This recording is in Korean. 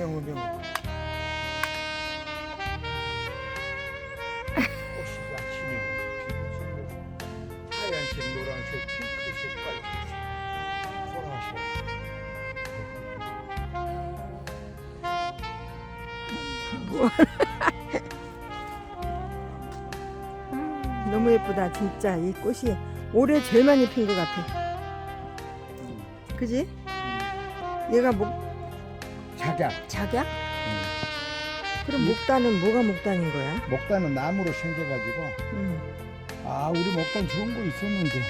꽃이 아침에 하얀색, 노란색, 핑크색, 빨간색, 보라색. 너무 예쁘다 진짜. 이 꽃이 올해 제일 많이 핀 것 같아. 그지? 얘가 목 작약. 작약? 그럼 목단은 뭐가 목단인 거야? 목단은 나무로 생겨가지고 음. 아 우리 목단 좋은 거 있었는데